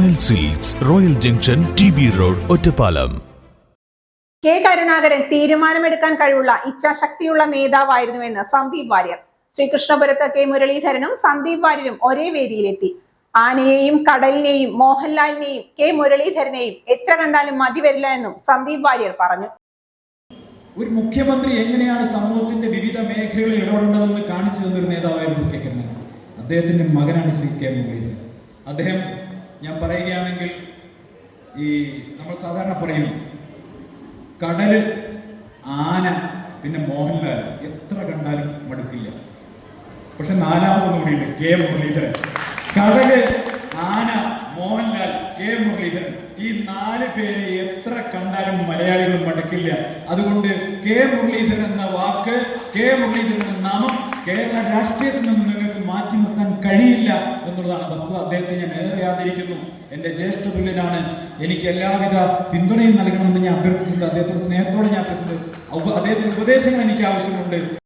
Royal Silks Royal junction T B road Ottapalam K. Karunakaran തീരുമാനമെടുക്കാൻ കഴിവുള്ള ഇച്ഛാശക്തിയുള്ള നേതാവായിരുന്നുവെന്ന് സന്ദീപ് വാര്യർ. ശ്രീകൃഷ്ണപുരത്ത് കെ. മുരളീധരനും സന്ദീപ് വാര്യരും ഒരേ വേദിയിലെത്തി. ആനയെയും കടലിനെയും മോഹൻലാലിനെയും കെ. മുരളീധരനെയും എത്ര കണ്ടാലും മതി വരില്ല എന്നും സന്ദീപ് വാര്യർ പറഞ്ഞു. ഒരു മുഖ്യമന്ത്രി എങ്ങനെയാണ് സമൂഹത്തിന്റെ വിവിധ മേഖലകളിൽ ഇടപെടേണ്ടതെന്ന് കാണിച്ചു തന്നൊരു നേതാവായിരുന്നു കെ. കരുണാകരൻ. അദ്ദേഹത്തിന്റെ മകനാണ് ശ്രീ കെ. മുരളീധരൻ. അദ്ദേഹം ഞാൻ പറയുകയാണെങ്കിൽ ഈ നമ്മൾ സാധാരണ പറയും കടൽ ആന പിന്നെ മോഹൻലാൽ എത്ര കണ്ടാലും മടുക്കില്ല. പക്ഷെ നാലാമതൊന്നും കൂടിയുണ്ട് കെ മുരളീധരൻ. കടൽ ആന മോഹൻലാൽ കെ മുരളീധരൻ ഈ നാല് പേരെ എത്ര കണ്ടാലും മലയാളികൾ മടുക്കില്ല. അതുകൊണ്ട് കെ മുരളീധരൻ എന്ന വാക്ക് കെ മുരളീധരൻ എന്ന നാമം കേരള രാഷ്ട്രീയത്തിൽ നിന്നും നിങ്ങൾക്ക് മാറ്റി നിർത്താൻ കഴിയില്ല എന്നുള്ളതാണ് വസ്തുത. അദ്ദേഹത്തെ ഞാൻ ഏറെ ആദരിക്കുന്നു. എന്റെ ജ്യേഷ്ഠ തുല്യനാണ്. എനിക്ക് എല്ലാവിധ പിന്തുണയും നൽകണമെന്ന് ഞാൻ അഭ്യർത്ഥിച്ചിട്ടുണ്ട്. അദ്ദേഹത്തോട് സ്നേഹത്തോടെ ഞാൻ അഭ്യർത്ഥിച്ചിട്ടുണ്ട് അദ്ദേഹത്തിന്റെ ഉപദേശങ്ങൾ എനിക്ക് ആവശ്യമുണ്ട്.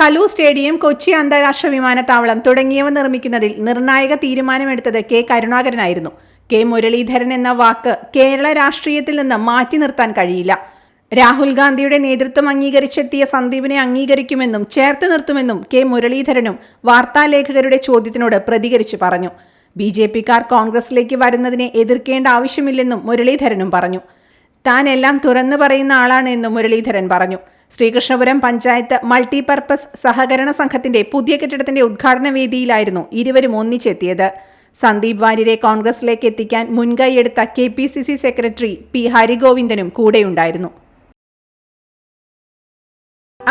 കലു സ്റ്റേഡിയം കൊച്ചി അന്താരാഷ്ട്ര വിമാനത്താവളം തുടങ്ങിയവ നിർമ്മിക്കുന്നതിൽ നിർണായക തീരുമാനമെടുത്തത് കെ. കരുണാകരനായിരുന്നു. കെ. മുരളീധരൻ എന്ന വാക്ക് കേരള രാഷ്ട്രീയത്തിൽ നിന്ന് മാറ്റി നിർത്താൻ കഴിയില്ല. രാഹുൽ ഗാന്ധിയുടെ നേതൃത്വം അംഗീകരിച്ചെത്തിയ സന്ദീപിനെ അംഗീകരിക്കുമെന്നും ചേർത്ത് നിർത്തുമെന്നും കെ മുരളീധരനും വാർത്താലേഖകരുടെ ചോദ്യത്തിനോട് പ്രതികരിച്ചു പറഞ്ഞു. ബി ജെ പിക്കാർ കോൺഗ്രസിലേക്ക് വരുന്നതിനെ എതിർക്കേണ്ട ആവശ്യമില്ലെന്നും മുരളീധരനും പറഞ്ഞു. താൻ എല്ലാം തുറന്നു പറയുന്ന ആളാണ് എന്നും മുരളീധരൻ പറഞ്ഞു. ശ്രീകൃഷ്ണപുരം പഞ്ചായത്ത് മൾട്ടിപർപ്പസ് സഹകരണ സംഘത്തിന്റെ പുതിയ കെട്ടിടത്തിന്റെ ഉദ്ഘാടന വേദിയിലായിരുന്നു ഇരുവരും ഒന്നിച്ചെത്തിയത്. സന്ദീപ് വാര്യരെ കോൺഗ്രസിലേക്ക് എത്തിക്കാൻ മുൻകൈയെടുത്ത K P C C secretary P ഹരിഗോവിന്ദനും കൂടെയുണ്ടായിരുന്നു.